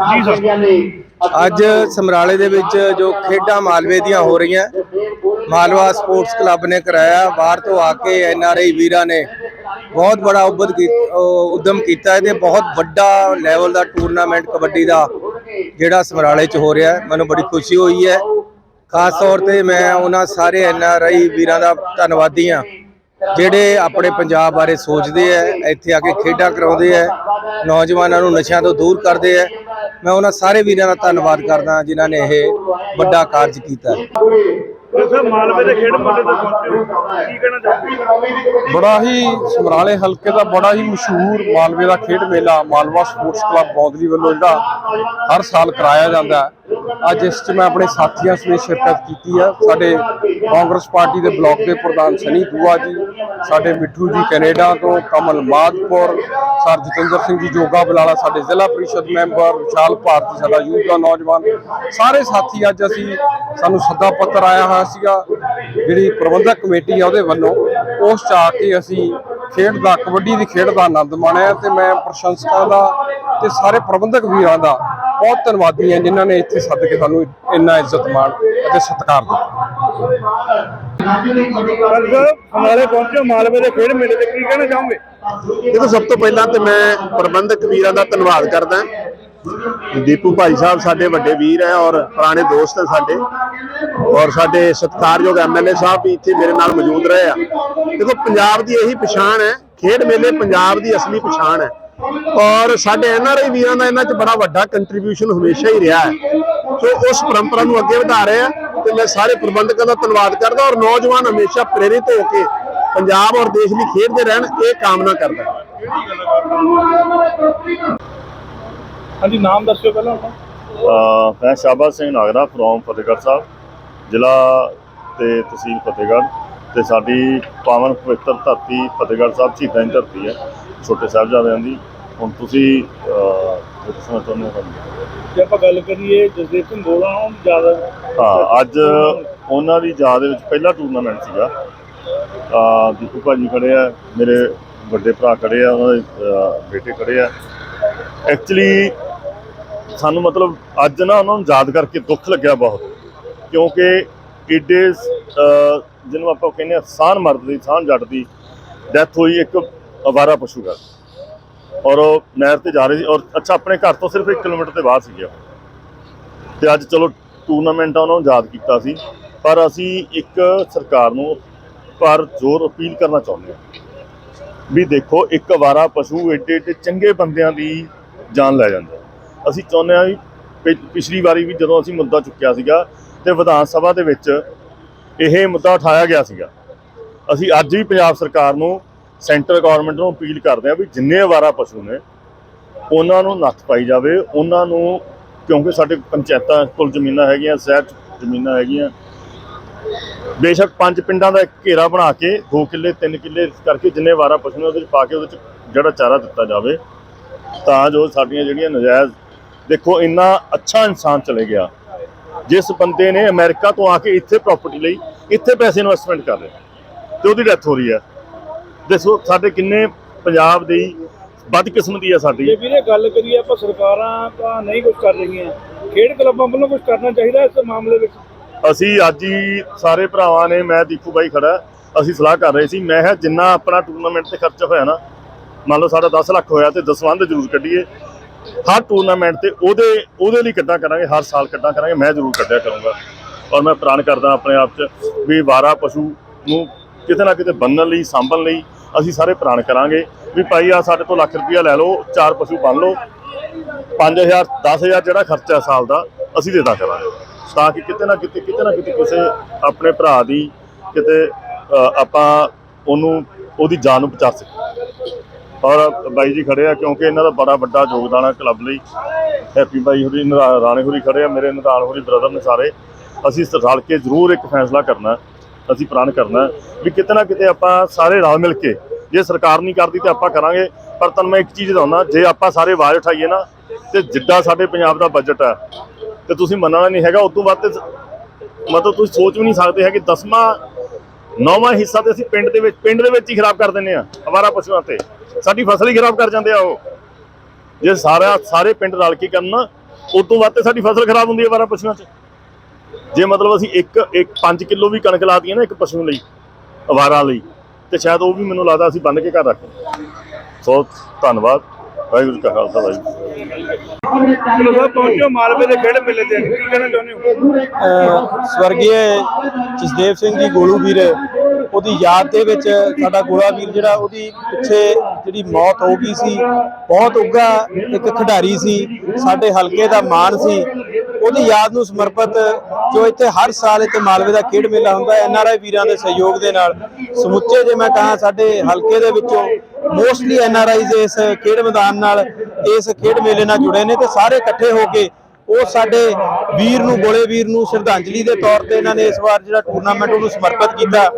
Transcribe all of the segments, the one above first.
ਜੀ ਸਰ। ਅੱਜ ਸਮਰਾਲੇ ਦੇ ਵਿੱਚ ਜੋ ਖੇਡਾਂ ਮਾਲਵੇ ਦੀਆਂ ਹੋ ਰਹੀਆਂ, ਮਾਲਵਾ ਸਪੋਰਟਸ ਕਲੱਬ ਨੇ ਕਰਾਇਆ। ਬਾਹਰ ਤੋਂ ਆ ਕੇ ਐੱਨ ਆਰ ਆਈ ਵੀਰਾਂ ਨੇ ਬਹੁਤ ਬੜਾ ਉਬਦ ਕੀ- ਉਹ ਉਦਮ ਕੀਤਾ। ਹੈ ਤੇ ਬਹੁਤ ਵੱਡਾ ਲੈਵਲ ਦਾ ਟੂਰਨਾਮੈਂਟ ਕਬੱਡੀ ਦਾ ਜਿਹੜਾ ਸਮਰਾਲੇ 'ਚ ਹੋ ਰਿਹਾ। ਹੈ ਮੈਨੂੰ ਬੜੀ ਖੁਸ਼ੀ ਹੋਈ ਹੈ। ਖਾਸ ਤੌਰ ਤੇ ਮੈਂ ਉਹਨਾਂ ਸਾਰੇ ਐੱਨ ਆਰ ਆਈ ਵੀਰਾਂ ਦਾ ਧੰਨਵਾਦੀ ਹਾਂ, ਜਿਹੜੇ ਆਪਣੇ ਪੰਜਾਬ ਬਾਰੇ ਸੋਚਦੇ ਐ ਇੱਥੇ ਆ ਕੇ ਖੇਡਾਂ ਕਰਾਉਂਦੇ ਐ ਨੌਜਵਾਨਾਂ ਨੂੰ ਨਸ਼ਿਆਂ ਤੋਂ ਦੂਰ ਕਰਦੇ ਐ ਮੈਂ ਉਹਨਾਂ ਸਾਰੇ ਵੀਰਾਂ ਦਾ ਧੰਨਵਾਦ ਕਰਦਾ ਜਿਨ੍ਹਾਂ ਨੇ ਇਹ ਵੱਡਾ ਕਾਰਜ ਕੀਤਾ ਹੈ। ਤੁਸੀਂ ਮਾਲਵੇ ਦੇ ਖੇਡ ਮੇਲੇ ਤੇ ਪਹੁੰਚੇ ਹੋ ਕੀ ਕਹਿਣਾ ਚਾਹੁੰਦੇ ਬੜਾ ਹੀ ਸਮਰਾਲੇ ਹਲਕੇ ਦਾ ਬੜਾ ਹੀ ਮਸ਼ਹੂਰ ਮਾਲਵੇ ਦਾ ਖੇਡ ਮੇਲਾ ਮਾਲਵਾ ਸਪੋਰਟਸ ਕਲੱਬ ਬੌਦਲੀ ਵੱਲੋਂ ਜਿਹੜਾ ਹਰ ਸਾਲ ਕਰਾਇਆ ਜਾਂਦਾ ਹੈ। ਅੱਜ ਇਸ 'ਚ ਮੈਂ ਆਪਣੇ ਸਾਥੀਆਂ ਸਮੇਤ ਸ਼ਿਰਕਤ ਕੀਤੀ ਹੈ ਸਾਡੇ ਕਾਂਗਰਸ ਪਾਰਟੀ ਦੇ ਬਲਾਕ ਦੇ ਪ੍ਰਧਾਨ ਸਨੀ ਦੂਆ ਜੀ, ਸਾਡੇ ਮਿੱਠੂ ਜੀ ਕੈਨੇਡਾ ਤੋਂ, ਕਮਲ ਮਾਦਪੁਰ ਸਰ ਜਤਿੰਦਰ ਸਿੰਘ ਜੀ ਜੋਗਾ ਬਲਾਲਾ, ਸਾਡੇ ਜ਼ਿਲ੍ਹਾ ਪਰਿਸ਼ਦ ਮੈਂਬਰ, ਵਿਸ਼ਾਲ ਭਾਰਤੀ, ਸਾਡਾ ਯੂਥ ਦਾ ਨੌਜਵਾਨ। ਸਾਰੇ ਸਾਥੀ ਅੱਜ ਅਸੀਂ ਸਾਨੂੰ ਸੱਦਾ ਪੱਤਰ ਆਇਆ ਹੋਇਆ ਸੀਗਾ, ਜਿਹੜੀ ਪ੍ਰਬੰਧਕ ਕਮੇਟੀ ਆ ਉਹਦੇ ਵੱਲੋਂ। ਉਸ ਚ ਆ ਕੇ ਅਸੀਂ ਖੇਡ ਦਾ, ਕਬੱਡੀ ਦੀ ਖੇਡ ਦਾ ਆਨੰਦ ਮਾਣਿਆ ਤੇ ਮੈਂ ਪ੍ਰਸ਼ੰਸਕਾਂ ਦਾ ਤੇ ਸਾਰੇ ਪ੍ਰਬੰਧਕ ਵੀਰਾਂ ਦਾ ਬਹੁਤ ਧੰਨਵਾਦੀ ਹਾਂ ਜਿਨ੍ਹਾਂ ਨੇ ਇੱਥੇ ਸੱਦ ਕੇ ਸਾਨੂੰ ਇੰਨਾ ਇੱਜ਼ਤ ਮਾਣ ਅਤੇ ਸਤਿਕਾਰ ਦਿੱਤਾ। ਹਮਾਰੇ ਪਹੁੰਚੇ ਮਾਲਵੇ ਦੇ ਖੇਡ ਮੇਲੇ ਤੇ ਕੀ ਕਹਿਣਾ ਚਾਹੋਗੇ? ਦੇਖੋ ਸਭ ਤੋਂ ਪਹਿਲਾਂ ਤੇ ਮੈਂ ਪ੍ਰਬੰਧਕ ਵੀਰਾਂ ਦਾ ਧੰਨਵਾਦ ਕਰਦਾ। ਦੀਪੂ ਭਾਈ ਸਾਹਿਬ ਸਾਡੇ ਵੱਡੇ ਵੀਰ ਹੈ ਔਰ ਪੁਰਾਣੇ ਦੋਸਤ ਹੈ ਸਾਡੇ। ਔਰ ਸਾਡੇ ਸਤਿਕਾਰਯੋਗ ਐਮਐਲਏ ਸਾਹਿਬ ਵੀ ਇੱਥੇ ਮੇਰੇ ਨਾਲ ਮੌਜੂਦ ਰਹੇ ਆ। ਦੇਖੋ ਪੰਜਾਬ ਦੀ ਇਹੀ ਪਛਾਣ ਹੈ। ਖੇਡ ਮੇਲੇ ਪੰਜਾਬ ਦੀ ਅਸਲੀ ਪਛਾਣ ਹੈ। ਔਰ ਸਾਡੇ ਐਨਆਰਆਈ ਵੀਰਾਂ ਦਾ ਇਹਨਾਂ 'ਚ ਬੜਾ ਵੱਡਾ ਕੰਟਰੀਬਿਊਸ਼ਨ ਹਮੇਸ਼ਾ ਹੀ ਰਿਹਾ ਹੈ। ਸੋ ਉਸ ਪਰੰਪਰਾ ਨੂੰ ਅੱਗੇ ਵਧਾ ਰਹੇ ਆ ਤੇ ਮੈਂ ਸਾਰੇ ਪ੍ਰਬੰਧਕਾਂ ਦਾ ਧੰਨਵਾਦ ਕਰਦਾ ਔਰ ਨੌਜਵਾਨ ਹਮੇਸ਼ਾ ਪ੍ਰੇਰਿਤ ਹੋ ਕੇ ਪੰਜਾਬ ਔਰ ਦੇਸ਼ ਲਈ ਖੇਡਦੇ ਰਹਿਣ ਇਹ ਕਾਮਨਾ ਕਰਦਾ ਹਾਂਜੀ ਨਾਮ ਦੱਸਿਓ ਪਹਿਲਾਂ ਆਪਣਾ। ਮੈਂ ਸ਼ਾਬਾਜ਼ ਸਿੰਘ ਨਾਗਰਾ ਫਰੋਮ ਫਤਿਹਗੜ੍ਹ ਸਾਹਿਬ ਜ਼ਿਲ੍ਹਾ ਤੇ ਤਹਿਸੀਲ ਫਤਿਹਗੜ੍ਹ ਤੇ ਸਾਡੀ ਪਾਵਨ ਪਵਿੱਤਰ ਧਰਤੀ ਫਤਿਹਗੜ੍ਹ ਸਾਹਿਬ ਦੀ ਧਰਤੀ ਹੈ ਛੋਟੇ ਸਾਹਿਬਜ਼ਾਦਿਆਂ ਦੀ। ਹੁਣ ਤੁਸੀਂ ਅਹ, ਜੋ ਦੱਸਣਾ ਚਾਹੁੰਦੇ ਹੋ। ਜੇ ਆਪਾਂ ਗੱਲ ਕਰੀਏ ਜਸਦੇਵ ਸਿੰਘ ਗੋਲਾ ਨੂੰ ਜ਼ਿਆਦਾ ਹਾਂ ਅੱਜ ਉਹਨਾਂ ਦੀ ਯਾਦ ਦੇ ਵਿੱਚ ਪਹਿਲਾ ਟੂਰਨਾਮੈਂਟ ਸੀਗਾ। ਅਹ, ਦੀਪੂ ਭਾਜੀ ਖੜੇ ਆ ਮੇਰੇ ਵੱਡੇ ਭਰਾ ਖੜੇ ਆ ਉਹਨਾਂ ਦੇ ਅਹ, ਬੇਟੇ ਖੜੇ ਆ। ਐਕਚੁਅਲੀ ਸਾਨੂੰ ਮਤਲਬ ਅੱਜ ਨਾ ਉਹਨਾਂ ਨੂੰ ਯਾਦ ਕਰਕੇ ਦੁੱਖ ਲੱਗਿਆ ਬਹੁਤ। ਕਿਉਂਕਿ ਏਡੇ ਅਹ, ਜਿਹਨੂੰ ਆਪਾਂ ਕਹਿੰਦੇ ਆ ਸਾਨ ਮਰਦ ਦੀ ਸਾਨ ਜੱਟ ਦੀ ਡੈਥ ਹੋਈ ਇੱਕ ਅਵਾਰਾ ਪਸ਼ੂ ਦਾ। ਔਰ ਉਹ ਨਹਿਰ ਤੇ ਜਾ ਰਹੇ ਸੀ ਔਰ ਅੱਛਾ, ਆਪਣੇ ਘਰ ਤੋਂ ਸਿਰਫ 1 ਕਿਲੋਮੀਟਰ ਤੇ ਬਾਹਰ ਸੀਗੇ ਉਹ। ਤੇ ਅੱਜ ਚਲੋ ਟੂਰਨਾਮੈਂਟ ਆ ਉਹਨਾਂ ਨੂੰ ਯਾਦ ਕੀਤਾ ਸੀ, ਪਰ ਅਸੀਂ ਇੱਕ ਸਰਕਾਰ ਨੂੰ ਪਰ ਜ਼ੋਰ ਅਪੀਲ ਕਰਨਾ ਚਾਹੁੰਦੇ ਹਾਂ ਵੀ ਦੇਖੋ, ਇੱਕ ਅਵਾਰਾ ਪਸ਼ੂ ਏਡੇ ਏਡੇ ਚੰਗੇ ਬੰਦਿਆਂ ਦੀ ਜਾਨ ਲੈ ਜਾਂਦਾ ਅਸੀਂ ਚਾਹੁੰਦੇ ਹਾਂ ਵੀ ਪਿਛਲੀ ਵਾਰੀ ਵੀ ਜਦੋਂ ਅਸੀਂ ਮੁੱਦਾ ਚੁੱਕਿਆ ਸੀਗਾ ਤੇ ਵਿਧਾਨ ਸਭਾ ਦੇ ਵਿੱਚ ਇਹ ਮੁੱਦਾ ਉਠਾਇਆ ਗਿਆ ਸੀਗਾ, ਅਸੀਂ ਅੱਜ ਵੀ ਪੰਜਾਬ ਸਰਕਾਰ ਨੂੰ ਸੈਂਟਰ ਗਵਰਨਮੈਂਟ ਨੂੰ ਅਪੀਲ ਕਰਦੇ ਹਾਂ ਵੀ ਜਿੰਨੇ ਵਾਰਾ ਪਸ਼ੂ ਨੇ, ਉਹਨਾਂ ਨੂੰ ਨੱਥ ਪਾਈ ਜਾਵੇ, ਉਹਨਾਂ ਨੂੰ, ਕਿਉਂਕਿ ਸਾਡੇ ਪੰਚਾਇਤਾਂ ਕੋਲ ਜ਼ਮੀਨਾਂ ਹੈਗੀਆਂ, ਸ਼ਹਿਰ 'ਚ ਜ਼ਮੀਨਾਂ ਹੈਗੀਆਂ। ਬੇਸ਼ੱਕ ਪੰਜ ਪਿੰਡਾਂ ਦਾ ਇੱਕ ਘੇਰਾ ਬਣਾ ਕੇ 2 ਕਿੱਲੇ 3 ਕਿੱਲੇ ਕਰਕੇ ਜਿੰਨੇ ਵਾਰਾ ਪਸ਼ੂ ਨੇ, ਉਹਦੇ 'ਚ ਪਾ ਕੇ ਉਹਦੇ 'ਚ ਜਿਹੜਾ ਚਾਰਾ ਦਿੱਤਾ ਜਾਵੇ, ਤਾਂ ਜੋ ਸਾਡੀਆਂ ਜਿਹੜੀਆਂ ਨਜਾਇਜ਼, ਦੇਖੋ ਇੰਨਾ ਅੱਛਾ ਇਨਸਾਨ ਚਲੇ ਗਿਆ। ਜਿਸ ਬੰਦੇ ਨੇ ਅਮਰੀਕਾ ਤੋਂ ਆ ਕੇ ਇੱਥੇ ਪ੍ਰਾਪਰਟੀ ਲਈ, ਇੱਥੇ ਪੈਸੇ ਇਨਵੈਸਟਮੈਂਟ ਕਰ ਰਿਹਾ, ਤੇ ਉਹਦੀ ਡੈਥ ਹੋ ਰਹੀ ਹੈ। ਦੇਖੋ ਸਾਡੇ ਕਿੰਨੇ ਪੰਜਾਬ ਦੀ ਬਦਕਿਸਮਤੀ ਹੈ ਸਾਡੀ। ਜੇ ਵੀਰੇ ਗੱਲ ਕਰੀਏ ਆਪਾਂ ਸਰਕਾਰਾਂ ਤਾਂ ਨਹੀਂ ਕੁਝ ਕਰ ਰਹੀਆਂ। ਖੇਡ ਕਲੱਬਾਂ ਵੱਲੋਂ ਕੁਝ ਕਰਨਾ ਚਾਹੀਦਾ ਇਸ ਮਾਮਲੇ ਵਿੱਚ? ਅਸੀਂ ਅੱਜ ਹੀ ਸਾਰੇ ਭਰਾਵਾਂ ਨੇ ਮੈਂ ਦੀਪੂ ਬਾਈ ਖੜਾ ਅਸੀਂ ਸਲਾਹ ਕਰ ਰਹੇ ਸੀ। ਮੈਂ ਕਿਹਾ ਜਿੰਨਾ ਆਪਣਾ ਟੂਰਨਾਮੈਂਟ ਤੇ ਖਰਚ ਹੋਇਆ ਨਾ ਮੰਨ ਲਓ ਸਾਡਾ 10 ਲੱਖ ਹੋਇਆ ਤੇ ਦਸਵੰਧ ਜ਼ਰੂਰ ਕੱਢੀਏ। ਹਰ ਟੂਰਨਾਮੈਂਟ ਤੇ ਉਹਦੇ ਉਹਦੇ ਲਈ ਕੱਢਾਂ ਕਰਾਂਗੇ ਹਰ ਸਾਲ ਕੱਢਾਂ ਕਰਾਂਗੇ ਮੈਂ ਜ਼ਰੂਰ ਕੱਢਿਆ ਕਰੂੰਗਾ। ਔਰ ਮੈਂ ਪ੍ਰਣ ਕਰਦਾ ਆਪਣੇ ਆਪ 'ਚ ਵੀ ਵਾਰਾ ਪਸ਼ੂ ਨੂੰ ਕਿਤੇ ਨਾ ਕਿਤੇ ਬੰਨਣ ਲਈ ਸਾਂਭਣ ਲਈ ਅਸੀਂ ਸਾਰੇ ਪ੍ਰਾਣ ਕਰਾਂਗੇ ਵੀ ਭਾਈ ਆ ਸਾਡੇ ਤੋਂ ਲੱਖ ਰੁਪਇਆ ਲੈ ਲਓ, ਚਾਰ ਪਸ਼ੂ ਬੰਨ ਲਓ। 5000 10000 ਜਿਹੜਾ ਖਰਚਾ ਸਾਲ ਦਾ, ਅਸੀਂ ਦੇਦਾ ਕਰਾਂਗੇ। ਤਾਂ ਕਿ ਕਿਤੇ ਨਾ ਕਿਤੇ ਕਿਤੇ ਨਾ ਕਿਤੇ ਕਿਸੇ ਆਪਣੇ ਭਰਾ ਦੀ ਕਿਤੇ ਆਪਾਂ ਉਹਨੂੰ, ਉਹਦੀ ਜਾਨ ਨੂੰ ਬਚਾ ਸਕੀਏ। ਔਰ ਬਾਈ ਜੀ ਖੜੇ ਆ, ਕਿਉਂਕਿ ਇਹਨਾਂ ਦਾ ਬੜਾ ਵੱਡਾ ਯੋਗਦਾਨ ਹੈ ਕਲੱਬ ਲਈ। ਹੈਪੀ ਬਾਈ ਹੋਰੀ, ਨਰਾ- ਰਾਣੇ ਹੋਰੀ ਖੜੇ ਆ, ਮੇਰੇ ਨਰਾਲ ਹੋਰੀ ਬ੍ਰਦਰ ਨੇ ਸਾਰੇ। ਅਸੀਂ ਇਸ ਰਲ ਕੇ ਜ਼ਰੂਰ ਇੱਕ ਫੈਸਲਾ ਕਰਨਾ। ਅਸੀਂ ਪ੍ਰਣ ਕਰਨਾ ਵੀ ਕਿਤੇ ਨਾ ਕਿਤੇ ਆਪਾਂ ਸਾਰੇ ਰਲ ਮਿਲ ਕੇ ਜੇ ਸਰਕਾਰ ਨਹੀਂ ਕਰਦੀ ਤੇ ਆਪਾਂ ਕਰਾਂਗੇ। ਪਰ ਤੁਹਾਨੂੰ ਮੈਂ ਇੱਕ ਚੀਜ਼ ਦੱਸਣਾ ਜੇ ਆਪਾਂ ਸਾਰੇ ਆਵਾਜ਼ ਉਠਾਈਏ ਨਾ ਤੇ ਜਿੱਦਾਂ ਸਾਡੇ ਪੰਜਾਬ ਦਾ ਬਜਟ ਹੈ, ਤੇ ਤੁਸੀਂ ਮੰਨਣਾ ਨਹੀਂ ਹੈਗਾ ਉਸ ਤੋਂ ਵੱਧ ਮਤਲਬ ਤੁਸੀਂ ਸੋਚ ਵੀ ਨਹੀਂ ਸਕਦੇ ਹੈ ਕਿ ਦਸਵਾਂ, ਨੌਵਾਂ ਹਿੱਸਾ ਤੇ ਅਸੀਂ ਪਿੰਡ ਦੇ ਵਿੱਚ ਪਿੰਡ ਦੇ ਵਿੱਚ ਹੀ ਖਰਾਬ ਕਰ ਦਿੰਦੇ ਆ ਅਵਾਰਾ ਪਸ਼ੂਆਂ ਤੇ। ਸਾਡੀ ਫਸਲ ਹੀ ਖਰਾਬ ਕਰ ਜਾਂਦੇ ਆ ਉਹ। ਜੇ ਸਾਰਾ ਸਾਰੇ ਪਿੰਡ ਰਲ ਕੇ ਕਰਨ ਨਾ ਉਸ ਤੋਂ ਵੱਧ ਤੇ ਸਾਡੀ ਫਸਲ ਖਰਾਬ ਹੁੰਦੀ ਹੈ ਅਵਾਰਾ ਪਸ਼ੂਆਂ 'ਚ। ਜੇ ਮਤਲਬ ਅਸੀਂ ਇੱਕ ਇੱਕ 5 ਕਿਲੋ ਵੀ ਕਣਕ ਲਾ ਦਈਏ ਨਾ ਇੱਕ ਪਸ਼ੂ ਲਈ ਅਵਾਰਾ ਲਈ ਤੇ ਸ਼ਾਇਦ ਉਹ ਵੀ ਮੈਨੂੰ ਲੱਗਦਾ ਅਸੀਂ ਬੰਨ ਕੇ ਘਰ ਰੱਖ ਸੋ ਧੰਨਵਾਦ ਵਾਹਿਗੁਰੂ ਜੀ ਕਾ ਖਾਲਸਾ ਵਾਹਿਗੁਰੂ ਜੀ ਕੀ ਫਤਿਹ। ਚਲੋ ਸਾਹਿਬ ਪਹੁੰਚੋ ਮਾਲਵੇ ਦੇ ਖੇਡ ਮੇਲੇ ਤੇ। ਕੀ ਕਹਿਣਾ ਚਾਹੁੰਦੇ ਹੋ? ਅਹ ਸਵਰਗੀ ਜਸਦੇਵ ਸਿੰਘ ਜੀ ਗੋਲੂ ਵੀਰ ਉਹਦੀ ਯਾਦ ਦੇ ਵਿੱਚ ਸਾਡਾ ਗੋਲਾ ਵੀਰ ਜਿਹੜਾ ਉਹਦੀ ਪਿੱਛੇ ਜਿਹੜੀ ਮੌਤ ਹੋ ਗਈ ਸੀ ਬਹੁਤ ਉੱਗਾ ਇੱਕ ਖਿਡਾਰੀ ਸੀ ਸਾਡੇ ਹਲਕੇ ਦਾ ਮਾਣ ਸੀ। ਉਹਦੀ ਯਾਦ ਨੂੰ ਸਮਰਪਿਤ, ਜੋ ਇੱਥੇ ਹਰ ਸਾਲ ਇੱਥੇ ਮਾਲਵੇ ਦਾ ਖੇਡ ਮੇਲਾ ਹੁੰਦਾ ਹੈ ਐਨਆਰਆਈ ਵੀਰਾਂ ਦੇ ਸਹਿਯੋਗ ਦੇ ਨਾਲ ਸਮੁੱਚੇ ਜੇ ਮੈਂ ਕਹਾਂ ਸਾਡੇ ਹਲਕੇ ਦੇ ਵਿੱਚੋਂ ਮੋਸਟਲੀ ਐਨਆਰਆਈਜ਼ ਇਸ ਖੇਡ ਮੈਦਾਨ ਨਾਲ ਇਸ ਖੇਡ ਮੇਲੇ ਨਾਲ ਜੁੜੇ ਨੇ ਤੇ ਸਾਰੇ ਇਕੱਠੇ ਹੋ ਕੇ ਉਹ ਸਾਡੇ ਵੀਰ ਨੂੰ ਗੋਲੇ ਵੀਰ ਨੂੰ ਸ਼ਰਧਾਂਜਲੀ ਦੇ ਤੌਰ ਤੇ ਇਹਨਾਂ ਨੇ ਇਸ ਵਾਰ ਜਿਹੜਾ ਟੂਰਨਾਮੈਂਟ ਉਹਨੂੰ ਸਮਰਪਿਤ ਕੀਤਾ।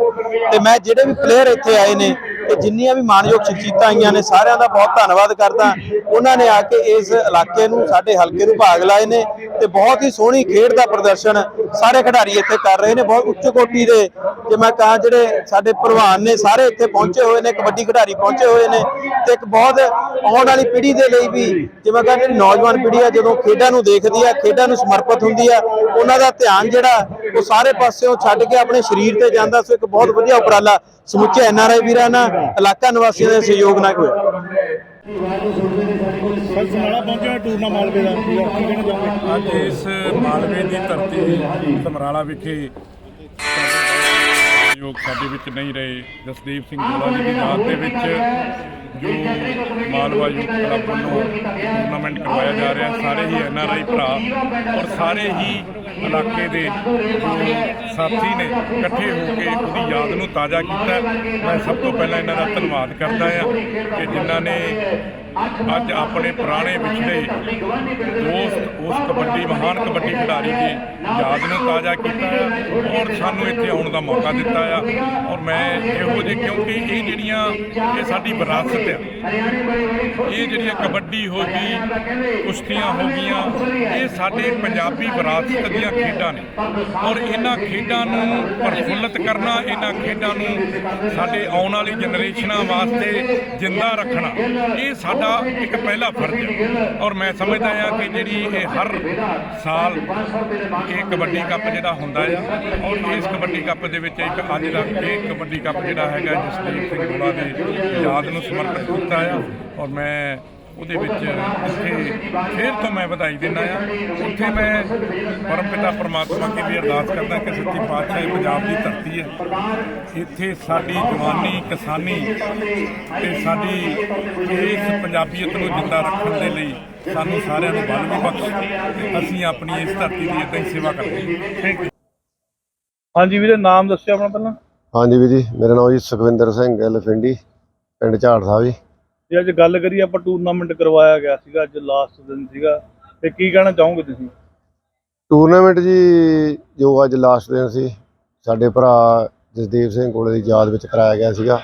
ਤੇ ਮੈਂ ਜਿਹੜੇ ਵੀ ਪਲੇਅਰ ਇੱਥੇ ਆਏ ਨੇ, ਤੇ ਜਿੰਨੀਆਂ ਵੀ ਮਾਣਯੋਗ ਸ਼ਖਸੀਅਤਾਂ ਆਈਆਂ ਨੇ, ਸਾਰਿਆਂ ਦਾ ਬਹੁਤ ਧੰਨਵਾਦ ਕਰਦਾ। ਉਹਨਾਂ ਨੇ ਆ ਕੇ ਇਸ ਇਲਾਕੇ ਨੂੰ, ਸਾਡੇ ਹਲਕੇ ਨੂੰ ਭਾਗ ਲਾਏ ਨੇ ਤੇ ਬਹੁਤ ਹੀ ਸੋਹਣੀ ਖੇਡ ਦਾ ਪ੍ਰਦਰਸ਼ਨ ਸਾਰੇ ਖਿਡਾਰੀ ਇੱਥੇ ਕਰ ਰਹੇ ਨੇ। ਬਹੁਤ ਉੱਚ ਕੋਟੀ ਦੇ, ਜੇ ਮੈਂ ਕਹਾਂ ਜਿਹੜੇ ਸਾਡੇ ਪ੍ਰਵਾਨ ਨੇ, ਸਾਰੇ ਇੱਥੇ ਪਹੁੰਚੇ ਹੋਏ ਨੇ, ਕਬੱਡੀ ਖਿਡਾਰੀ ਪਹੁੰਚੇ ਹੋਏ ਨੇ ਤੇ ਇੱਕ ਬਹੁਤ ਆਉਣ ਵਾਲੀ ਪੀੜ੍ਹੀ ਦੇ ਲਈ ਵੀ ਜਿਵੇਂ ਕਹਿੰਦੇ ਜਿਹੜੀ ਨੌਜਵਾਨ ਪੀੜ੍ਹੀ ਆ, ਜਦੋਂ ਖੇਡਾਂ ਨੂੰ ਦੇਖਦੀ ਆ, ਖੇਡਾਂ ਨੂੰ ਸਮਰਪਿਤ ਹੁੰਦੀ ਆ। ਉਹਨਾਂ ਦਾ ਧਿਆਨ ਜਿਹੜਾ, ਉਹ ਸਾਰੇ ਪਾਸਿਓਂ ਛੱਡ ਕੇ ਆਪਣੇ ਸਰੀਰ ਤੇ ਜਾਂਦਾ, ਸੋ ਇੱਕ ਬਹੁਤ ਵਧੀਆ ਉਪਰਾਲਾ ਸਮੁੱਚੇ ਐਨਆਰਆਈ ਵੀਰਾਂ ਨਾਲ, ਇਲਾਕਾ ਨਿਵਾਸੀਆਂ ਦੇ ਸਹਿਯੋਗ ਨਾਲ ਹੋਇਆ। ਸਰ ਸੁਨਾਲਾ ਪਹੁੰਚਿਆ ਟੂਰਨਾ ਮਾਲਵੇ ਦਾ ਅੱਜ ਇਸ ਮਾਲਵੇ ਦੀ ਧਰਤੀ ਸਮਰਾਲਾ ਵਿਖੇ ਯੋਗ ਸਾਡੇ ਵਿੱਚ ਨਹੀਂ ਰਹੇ। ਜਸਦੀਪ ਸਿੰਘ ਗੋਲਾ ਜੀ ਦੀ ਯਾਦ ਦੇ ਵਿੱਚ ਜੋ ਮਾਲਵਾ ਯੂਥ ਕਲੱਬ ਵੱਲੋਂ ਟੂਰਨਾਮੈਂਟ ਕਰਵਾਇਆ ਜਾ ਰਿਹਾ। ਸਾਰੇ ਹੀ ਐਨ ਆਰ ਆਈ ਭਰਾ ਔਰ ਸਾਰੇ ਹੀ ਇਲਾਕੇ ਦੇ ਜੋ ਸਾਥੀ ਨੇ ਇਕੱਠੇ ਹੋ ਕੇ ਉਹਦੀ ਯਾਦ ਨੂੰ ਤਾਜ਼ਾ ਕੀਤਾ। ਮੈਂ ਸਭ ਤੋਂ ਪਹਿਲਾਂ ਇਹਨਾਂ ਦਾ ਧੰਨਵਾਦ ਕਰਦਾ ਹਾਂ ਕਿ ਜਿਨ੍ਹਾਂ ਨੇ ਅੱਜ ਆਪਣੇ ਪੁਰਾਣੇ ਵਿਛੜੇ ਦੋਸਤ ਉਸ ਕਬੱਡੀ ਮਹਾਨ ਕਬੱਡੀ ਖਿਡਾਰੀ ਦੀ ਯਾਦ ਨੂੰ ਤਾਜ਼ਾ ਕੀਤਾ ਔਰ ਸਾਨੂੰ ਇੱਥੇ ਆਉਣ ਦਾ ਮੌਕਾ ਦਿੱਤਾ ਆ ਔਰ ਮੈਂ ਇਹੋ ਜਿਹੇ ਕਿਉਂਕਿ ਇਹ ਜਿਹੜੀਆਂ ਇਹ ਸਾਡੀ ਵਿਰਾਸਤ ਆ ਇਹ ਜਿਹੜੀਆਂ ਕਬੱਡੀ ਹੋ ਗਈ ਕੁਸ਼ਤੀਆਂ ਹੋ ਗਈਆਂ ਇਹ ਸਾਡੇ ਪੰਜਾਬੀ ਵਿਰਾਸਤ ਦੀਆਂ ਖੇਡਾਂ ਨੇ। ਔਰ ਇਹਨਾਂ ਖੇਡਾਂ ਨੂੰ ਪ੍ਰਫੁੱਲਤ ਕਰਨਾ ਇਹਨਾਂ ਖੇਡਾਂ ਨੂੰ ਸਾਡੇ ਆਉਣ ਵਾਲੀ ਜਨਰੇਸ਼ਨਾਂ ਵਾਸਤੇ ਜਿੰਦਾ ਰੱਖਣਾ। ਇਹ ਸਾਡਾ ਇੱਕ ਪਹਿਲਾ ਫਰਜ਼ ਹੈ। ਔਰ ਮੈਂ ਸਮਝਦਾ ਹਾਂ ਕਿ ਜਿਹੜੀ ਇਹ ਹਰ ਸਾਲ ਇਹ ਕਬੱਡੀ ਕੱਪ ਜਿਹੜਾ ਹੁੰਦਾ ਆ ਔਰ ਇਸ ਕਬੱਡੀ ਕੱਪ ਦੇ ਵਿੱਚ ਇੱਕ ਅੱਜ ਦਾ ਇਹ ਕਬੱਡੀ ਕੱਪ ਜਿਹੜਾ ਹੈਗਾ ਜਸਦੀਪ ਸਿੰਘ ਗੋਲਾ ਦੀ ਯਾਦ ਨੂੰ ਸਮਰਪਿਤ ਕੀਤਾ ਆ ਔਰ ਮੈਂ ਉਹਦੇ ਵਿੱਚ ਇੱਥੇ ਫੇਰ ਤੋਂ ਮੈਂ ਵਧਾਈ ਦਿੰਦਾ ਆ ਉੱਥੇ ਮੈਂ ਪਰਮਪਿਤਾ ਪਰਮਾਤਮਾ ਕੀ ਵੀ ਅਰਦਾਸ ਕਰਦਾ ਕਿ ਸੱਚੀ ਪਾਤਸ਼ਾਹ ਇਹ ਪੰਜਾਬ ਦੀ ਧਰਤੀ ਹੈ। ਇੱਥੇ ਸਾਡੀ ਜਵਾਨੀ ਕਿਸਾਨੀ ਤੇ ਸਾਡੀ ਇਸ ਪੰਜਾਬੀਅਤ ਨੂੰ ਜਿੰਦਾ ਰੱਖਣ ਦੇ ਲਈ ਸਾਨੂੰ ਸਾਰਿਆਂ ਨੂੰ ਬਲ ਵੀ ਬਖਸ਼। ਅਸੀਂ ਆਪਣੀ ਇਸ ਧਰਤੀ ਦੀ ਇਦਾਂ ਹੀ ਸੇਵਾ ਕਰਦੇ ਹਾਂ। ਥੈਂਕ ਯੂ ਹਾਂਜੀ ਵੀਰੇ ਨਾਮ ਦੱਸਿਓ ਆਪਣਾ ਪਹਿਲਾਂ। ਹਾਂਜੀ ਵੀਰ ਜੀ ਮੇਰਾ ਨਾਮ ਜੀ ਸੁਖਵਿੰਦਰ ਸਿੰਘ ਐਲਫਿੰਡੀ ਪਿੰਡ ਝਾੜ ਸਾਹਿਬ ਜੀ। ਜੇ ਅੱਜ ਗੱਲ ਕਰੀਏ ਆਪਾਂ ਟੂਰਨਾਮੈਂਟ ਕਰਵਾਇਆ ਗਿਆ ਸੀਗਾ, ਅੱਜ ਲਾਸਟ ਦਿਨ ਸੀਗਾ, ਤੇ ਕੀ ਕਹਿਣਾ ਚਾਹੋਗੇ ਤੁਸੀਂ? ਟੂਰਨਾਮੈਂਟ ਜੀ, ਜੋ ਅੱਜ ਲਾਸਟ ਦਿਨ ਸੀ, ਸਾਡੇ ਭਰਾ ਜਸਦੀਪ ਸਿੰਘ ਕੋਲੇ ਦੀ ਯਾਦ ਵਿੱਚ ਕਰਾਇਆ ਗਿਆ ਸੀਗਾ,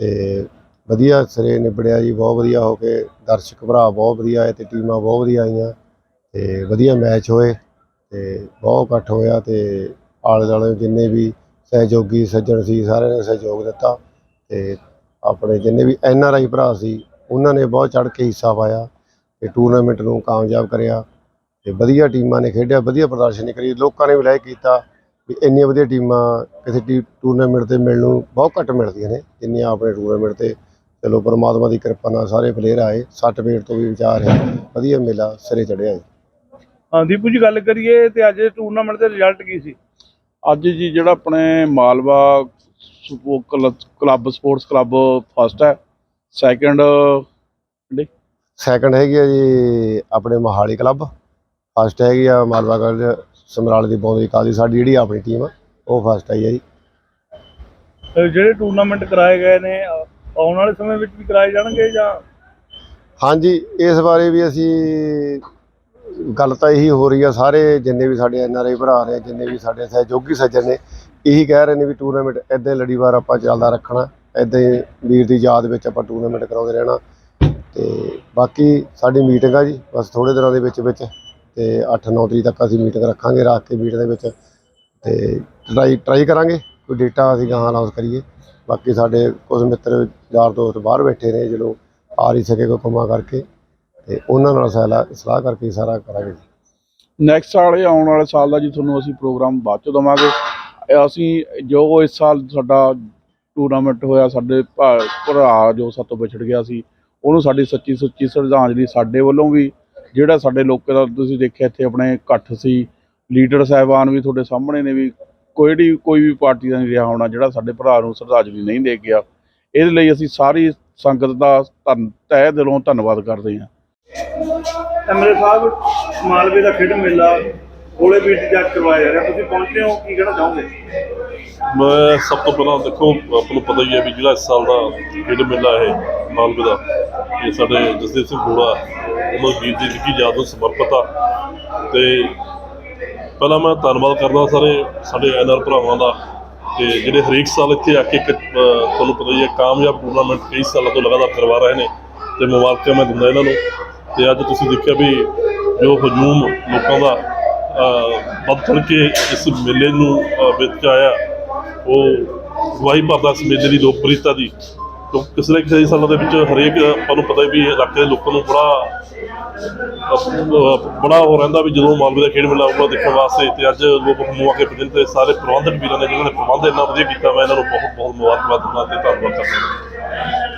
ਤੇ ਵਧੀਆ ਸਿਰੇ ਨਿਬੜਿਆ ਜੀ, ਬਹੁਤ ਵਧੀਆ ਹੋ ਕੇ ਦਰਸ਼ਕ ਭਰਾ ਬਹੁਤ ਵਧੀਆ ਆਏ ਤੇ ਟੀਮਾਂ ਬਹੁਤ ਵਧੀਆ ਆਈਆਂ, ਤੇ ਵਧੀਆ ਮੈਚ ਹੋਏ, ਤੇ ਬਹੁਤ ਇਕੱਠ ਹੋਇਆ ਤੇ ਆਲੇ ਦੁਆਲੇ ਜਿੰਨੇ ਵੀ ਸਹਿਯੋਗੀ, ਸੱਜਣ ਸੀ, ਸਾਰਿਆਂ ਨੇ ਸਹਿਯੋਗ ਦਿੱਤਾ, ਤੇ ਆਪਣੇ ਜਿੰਨੇ ਵੀ ਐਨ ਆਰ ਆਈ ਭਰਾ ਸੀ ਉਹਨਾਂ ਨੇ ਬਹੁਤ ਚੜ੍ਹ ਕੇ ਹਿੱਸਾ ਪਾਇਆ ਤੇ ਟੂਰਨਾਮੈਂਟ ਨੂੰ ਕਾਮਯਾਬ ਕਰਿਆ ਤੇ ਵਧੀਆ ਟੀਮਾਂ ਨੇ ਖੇਡਿਆ ਵਧੀਆ ਪ੍ਰਦਰਸ਼ਨ ਕਰੀ ਲੋਕਾਂ ਨੇ ਵੀ ਲਾਇਕ ਕੀਤਾ ਵੀ ਇੰਨੀਆਂ ਵਧੀਆ ਟੀਮਾਂ ਕਿਸੇ ਟੂਰਨਾਮੈਂਟ ਤੇ ਮਿਲਣ ਨੂੰ ਬਹੁਤ ਘੱਟ ਮਿਲਦੀਆਂ ਨੇ ਜਿੰਨੀਆਂ ਆਪਣੇ ਟੂਰਨਾਮੈਂਟ ਤੇ। ਚਲੋ ਪਰਮਾਤਮਾ ਦੀ ਕਿਰਪਾ ਨਾਲ ਸਾਰੇ ਪਲੇਅਰ ਆਏ ਸੱਟ ਪੇਟ ਤੋਂ ਵੀ ਵਿਚਾਰ ਹੈ ਵਧੀਆ ਮੇਲਾ ਸਿਰੇ ਚੜਿਆ ਜੀ। ਹਾਂ ਦੀਪੂ ਜੀ ਗੱਲ ਕਰੀਏ ਤੇ ਅੱਜ ਟੂਰਨਾਮੈਂਟ ਦੇ ਰਿਜ਼ਲਟ ਕੀ ਸੀ? ਅੱਜ ਜੀ ਜਿਹੜਾ ਆਪਣੇ Malwa club sports club first ਹੈ। ਸੈਕੰਡ ਸੈਕੰਡ ਹੈਗੀ ਆ ਜੀ ਆਪਣੇ ਮੋਹਾਲੀ ਕਲੱਬ। ਫਸਟ ਹੈਗੀ ਆ ਮਾਲਵਾ ਕਾਲਜ ਸਮਰਾਲੇ ਦੀ ਬੌਂਦਰੀ ਕਾਲੀ ਸਾਡੀ ਜਿਹੜੀ ਆਪਣੀ ਟੀਮ ਆ ਉਹ ਫਸਟ ਆਈ ਆ ਜੀ। ਜਿਹੜੇ ਟੂਰਨਾਮੈਂਟ ਕਰਾਏ ਗਏ ਨੇ ਆਉਣ ਵਾਲੇ ਸਮੇਂ ਵਿੱਚ ਵੀ ਕਰਾਏ ਜਾਣਗੇ ਜਾਂ? ਹਾਂਜੀ ਇਸ ਬਾਰੇ ਵੀ ਅਸੀਂ ਗੱਲ ਤਾਂ ਇਹੀ ਹੋ ਰਹੀ ਆ ਸਾਰੇ ਜਿੰਨੇ ਵੀ ਸਾਡੇ ਐਨ ਆਰ ਆਈ ਭਰਾ ਨੇ ਜਿੰਨੇ ਵੀ ਸਾਡੇ ਸਹਿਯੋਗੀ ਸੱਜਣ ਨੇ ਇਹੀ ਕਹਿ ਰਹੇ ਨੇ ਵੀ ਟੂਰਨਾਮੈਂਟ ਇਦਾਂ ਹੀ ਲੜੀਵਾਰ ਆਪਾਂ ਚੱਲਦਾ ਰੱਖਣਾ ਇਦਾਂ ਹੀ ਵੀਰ ਦੀ ਯਾਦ ਵਿੱਚ ਆਪਾਂ ਟੂਰਨਾਮੈਂਟ ਕਰਾਉਂਦੇ ਰਹਿਣਾ। ਤੇ ਬਾਕੀ ਸਾਡੀ ਮੀਟਿੰਗ ਆ ਜੀ, ਬਸ ਥੋੜੇ ਦਿਨਾਂ ਦੇ ਵਿੱਚ ਵਿੱਚ, ਤੇ 8-9 ਤਰੀਕ ਤੱਕ ਅਸੀਂ ਮੀਟਿੰਗ ਰੱਖਾਂਗੇ ਰੱਖ ਕੇ ਮੀਟਿੰਗ ਦੇ ਵਿੱਚ। ਤੇ ਟਰਾਈ ਟਰਾਈ ਕਰਾਂਗੇ, ਕੋਈ ਡੇਟਾ ਅਸੀਂ ਗਾਹਾਂ ਅਨਾਉਂਸ ਕਰੀਏ। ਬਾਕੀ ਸਾਡੇ ਕੁਝ ਮਿੱਤਰ ਯਾਰ ਦੋਸਤ ਬਾਹਰ ਬੈਠੇ ਨੇ ਜਦੋਂ ਆ ਨਹੀਂ ਸਕੇ ਕੋਈ ਕੰਮਾਂ ਕਰਕੇ, ਤੇ ਉਹਨਾਂ ਨਾਲ ਸਲਾਹ ਸਲਾਹ ਕਰਕੇ ਸਾਰਾ ਕਰਾਂਗੇ ਜੀ। ਨੈਕਸਟ ਸਾਲ ਆਉਣ ਵਾਲੇ ਸਾਲ ਦਾ ਜੀ ਤੁਹਾਨੂੰ ਅਸੀਂ ਪ੍ਰੋਗਰਾਮ ਬਾਅਦ ਚ ਦਵਾਂਗੇ। ਅਸੀਂ ਜੋ ਇਸ ਸਾਲ ਸਾਡਾ ਟੂਰਨਾਮੈਂਟ ਹੋਇਆ, ਸਾਡੇ ਭਾ- ਭਰਾ ਜੋ ਸਾਤੋਂ ਵਿਛੜ ਗਿਆ ਸੀ, ਉਹਨੂੰ ਸਾਡੀ ਸੱਚੀ ਸੁੱਚੀ ਸ਼ਰਧਾਂਜਲੀ ਸਾਡੇ ਵੱਲੋਂ ਵੀ, ਜਿਹੜਾ ਸਾਡੇ ਲੋਕਾਂ ਦਾ ਤੁਸੀਂ ਦੇਖਿਆ ਇੱਥੇ ਆਪਣੇ ਇਕੱਠ ਸੀ, ਲੀਡਰ ਸਾਹਿਬਾਨ ਵੀ ਤੁਹਾਡੇ ਸਾਹਮਣੇ ਨੇ ਵੀ, ਕੋਈ ਵੀ ਕੋਈ ਵੀ ਪਾਰਟੀ ਦਾ ਨਹੀਂ ਰਿਹਾ ਹੋਣਾ, ਜਿਹੜਾ ਸਾਡੇ ਭਰਾ ਨੂੰ ਸ਼ਰਧਾਂਜਲੀ ਨਹੀਂ ਦੇ ਗਿਆ। ਇਹਦੇ ਲਈ ਅਸੀਂ ਸਾਰੀ ਸੰਗਤ ਦਾ ਧੰਨ, ਤਹਿ ਦਿਲੋਂ ਧੰਨਵਾਦ ਕਰਦੇ ਹਾਂ। ਐਮਐਲਏ ਸਾਹਿਬ, ਮਾਲਵੇ ਦਾ ਖੇਡ ਮੇਲਾ ਕੋਲੇ ਬੀਟ ਜਾ ਕੇ ਕਰਵਾਇਆ ਜਾ ਰਿਹਾ ਤੁਸੀਂ ਪਹੁੰਚੇ ਹੋ ਕੀ ਕਹਿਣਾ ਚਾਹੋਗੇ? ਮੈਂ ਸਭ ਤੋਂ ਪਹਿਲਾਂ ਦੇਖੋ ਆਪ ਨੂੰ ਪਤਾ ਹੀ ਹੈ ਵੀ ਜਿਹੜਾ ਇਸ ਸਾਲ ਦਾ ਖੇਡ ਮੇਲਾ ਹੈ ਮਾਲਵੇ ਦਾ ਇਹ ਸਾਡੇ ਜਸਦੀਪ ਸਿੰਘ ਗੋੜਾ ਉਹਨਾਂ ਗੀਤ ਦੀ ਜ਼ਿੰਦਗੀ ਯਾਦ ਨੂੰ ਸਮਰਪਿਤ ਆ। ਤੇ ਪਹਿਲਾਂ ਮੈਂ ਧੰਨਵਾਦ ਕਰਦਾ ਸਾਰੇ ਸਾਡੇ ਐਨਆਰ ਭਰਾਵਾਂ ਦਾ ਤੇ ਜਿਹੜੇ ਹਰੇਕ ਸਾਲ ਇੱਥੇ ਆ ਕੇ ਇੱਕ, ਤੁਹਾਨੂੰ ਪਤਾ ਹੀ ਹੈ ਕਾਮਯਾਬ ਟੂਰਨਾਮੈਂਟ ਕਈ ਸਾਲਾਂ ਤੋਂ ਲਗਾਤਾਰ ਕਰਵਾ ਰਹੇ ਨੇ ਤੇ ਮੁਬਾਰਕਾਂ ਮੈਂ ਦਿੰਦਾ ਇਹਨਾਂ ਨੂੰ। ਤੇ ਅੱਜ ਤੁਸੀਂ ਦੇਖਿਆ ਵੀ ਜੋ ਹਜੂਮ ਲੋਕਾਂ ਦਾ ਅਹ, ਵੱਧ ਚੜ ਕੇ ਇਸ ਮੇਲੇ ਨੂੰ ਅਹ, ਵਿੱਚ ਆਇਆ। ਉਹ ਗਵਾਹੀ ਭਰਦਾ ਇਸ ਮੇਲੇ ਦੀ ਲੋਕਪ੍ਰਿਯਤਾ ਦੀ ਕਿਉਂਕਿ ਪਿਛਲੇ ਕਈ ਸਾਲਾਂ ਦੇ ਵਿੱਚ ਹਰੇਕ ਆਪਾਂ ਨੂੰ ਪਤਾ ਵੀ ਇਲਾਕੇ ਦੇ ਲੋਕਾਂ ਨੂੰ ਬੜਾ ਬੜਾ ਹੋ ਰਹਿੰਦਾ ਵੀ ਜਦੋਂ ਮਾਲਵੇ ਦਾ ਖੇਡ ਮੇਲਾ ਆਊਗਾ ਦੇਖਣ ਵਾਸਤੇ ਤੇ ਅੱਜ ਲੋਕ ਹੁਣ ਆ ਕੇ ਪਹੁੰਚੇ ਤੇ ਸਾਰੇ ਪ੍ਰਬੰਧਕ ਵੀਰਾਂ ਨੇ ਜਿਨ੍ਹਾਂ ਨੇ ਪ੍ਰਬੰਧ ਇੰਨਾ ਵਧੀਆ ਕੀਤਾ ਮੈਂ ਇਹਨਾਂ ਨੂੰ ਬਹੁਤ ਬਹੁਤ ਮੁਬਾਰਕਬਾਦ ਦਿੰਦਾ ਤੇ ਧੰਨਵਾਦ ਕਰਦਾ।